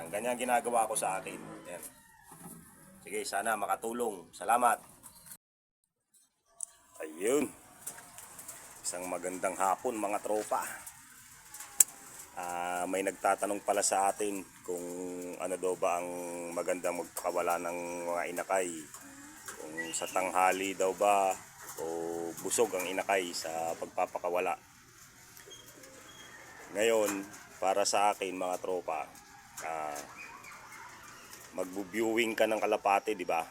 Yan, ganyan ginagawa ko sa akin. Yan. Sige, sana makatulong. Salamat. Ayun. Isang magandang hapon mga tropa. Ah, may nagtatanong pala sa atin kung ano daw ba ang magandang magpakawala ng mga inakay. Kung sa tanghali daw ba o busog ang inakay sa pagpapakawala. Ngayon, para sa akin mga tropa, ah, magbu-viewing ka ng kalapate, di ba?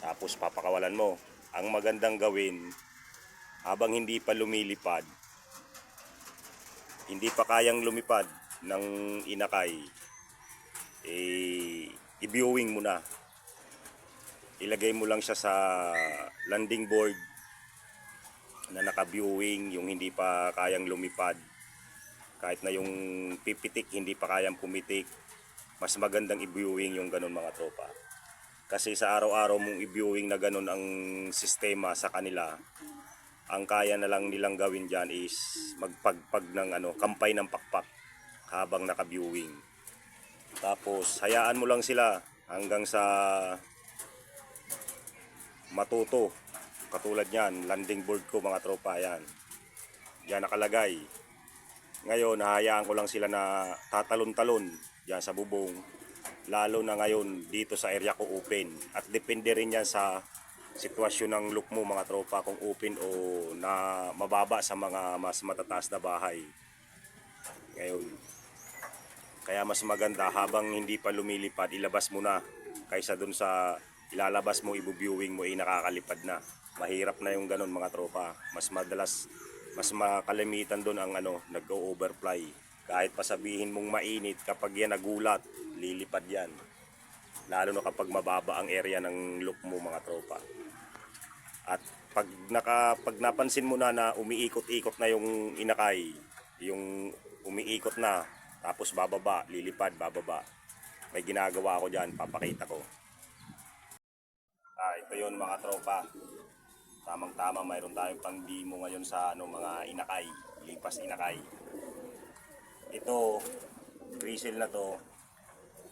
Tapos papakawalan mo. Ang magandang gawin, habang hindi pa lumilipad, hindi pa kayang lumipad ng inakay, eh, i-viewing mo na. Ilagay mo lang siya sa landing board na naka-viewing, yung hindi pa kayang lumipad. Kahit na yung pipitik, hindi pa kayang pumitik. Mas magandang i-viewing yung ganun mga tropa. Kasi sa araw-araw mong i-viewing na ganun ang sistema sa kanila, ang kaya na lang nilang gawin dyan is magpagpag ng ano, kampay ng pakpak habang naka-viewing. Tapos, hayaan mo lang sila hanggang sa matuto. Katulad yan, landing board ko mga tropa, yan. Yan nakalagay. Ngayon, hahayaan ko lang sila na tatalon-talon yan sa bubong. Lalo na ngayon dito sa area ko open. At depende rin yan sa sitwasyon ng look mo mga tropa kung open o na mababa sa mga mas matataas na bahay. Ngayon, kaya mas maganda habang hindi pa lumilipad, ilabas mo na kaysa dun sa ilalabas mo, ibu-viewing mo, ay nakakalipad na. Mahirap na yung ganun mga tropa. Mas madalas, mas makalimitan dun ang ano, nag-overfly. Kahit pa sabihin mong mainit, kapag yan nagulat, lilipad yan. Lalo na kapag mababa ang area ng look mo mga tropa. At pag, naka, pag napansin mo na na umiikot-ikot na yung inakay, yung umiikot na, tapos bababa, lilipad, bababa. May ginagawa ako dyan, papakita ko. Ah, ito yun mga tropa. Tamang-tama, mayroon tayong pang-demo ngayon sa ano, mga inakay, lipas inakay. Ito, grizzle na to,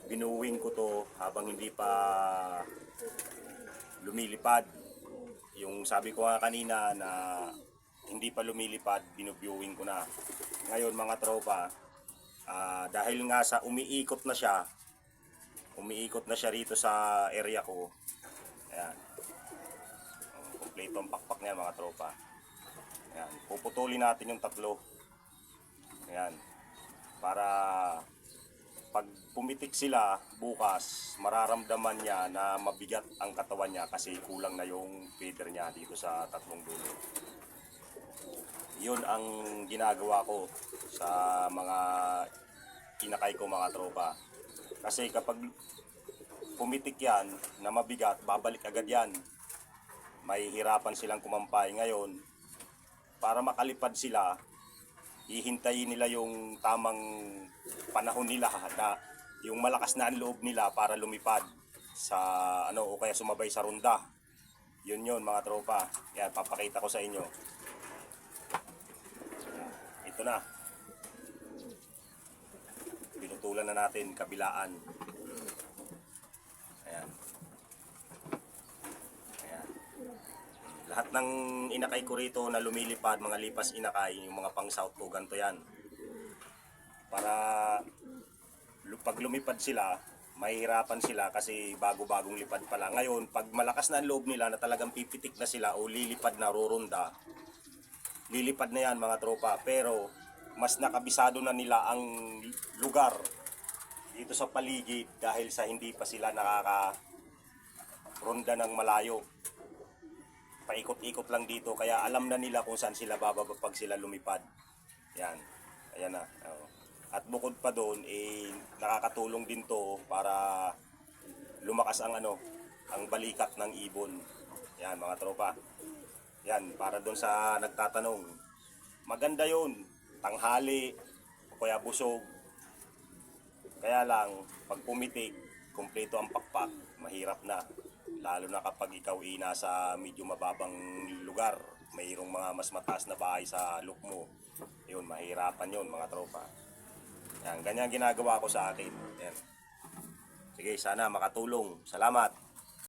binuwing ko to habang hindi pa lumilipad. Yung sabi ko nga kanina na hindi pa lumilipad, binuviewing ko na. Ngayon mga tropa, ah, dahil nga sa umiikot na siya, umiikot na siya rito sa area ko. Ayan. Kompleto ang pakpak niya mga tropa. Ayan. Puputulin natin yung tatlo. Ayan. Para pag pumitik sila bukas, mararamdaman niya na mabigat ang katawan niya kasi kulang na yung feeder niya dito sa tatlong dulo. Yun ang ginagawa ko sa mga inakay ko mga tropa. Kasi kapag pumitik yan na mabigat, babalik agad yan. May hirapan silang kumampay. Ngayon, para makalipad sila, hihintayin nila yung tamang panahon nila na yung malakas na ang loob nila para lumipad sa ano o kaya sumabay sa runda. Yun yun mga tropa. Yan, papakita ko sa inyo. Ito na. Pinutulan na natin kabilaan. Ayan. Lahat ng inakay ko rito na lumilipad, mga lipas inakay, yung mga pang south ko, ganito yan. Para pag lumipad sila, mahirapan sila kasi bago-bagong lipad pa lang. Ngayon, pag malakas na ang loob nila na talagang pipitik na sila o lilipad na rurunda, lilipad na yan mga tropa. Pero mas nakabisado na nila ang lugar dito sa paligid dahil sa hindi pa sila nakaka ronda ng malayo. Paikot-ikot lang dito kaya alam na nila kung saan sila bababa pag sila lumipad. Yan. Ayan na. At bukod pa doon, eh, nakakatulong din to para lumakas ang ano, ang balikat ng ibon. Yan mga tropa. Yan, para doon sa nagtatanong. Maganda yun. Tanghali, o kaya busog. Kaya lang, pag pumitik, kumpleto ang pakpak, mahirap na. Lalo na kapag ikaw ay nasa medyo mababang lugar, mayroong mga mas mataas na bahay sa look mo. Yun, mahirapan yun mga tropa. Yan, ganyan ginagawa ko sa akin. Yan. Sige, sana makatulong. Salamat.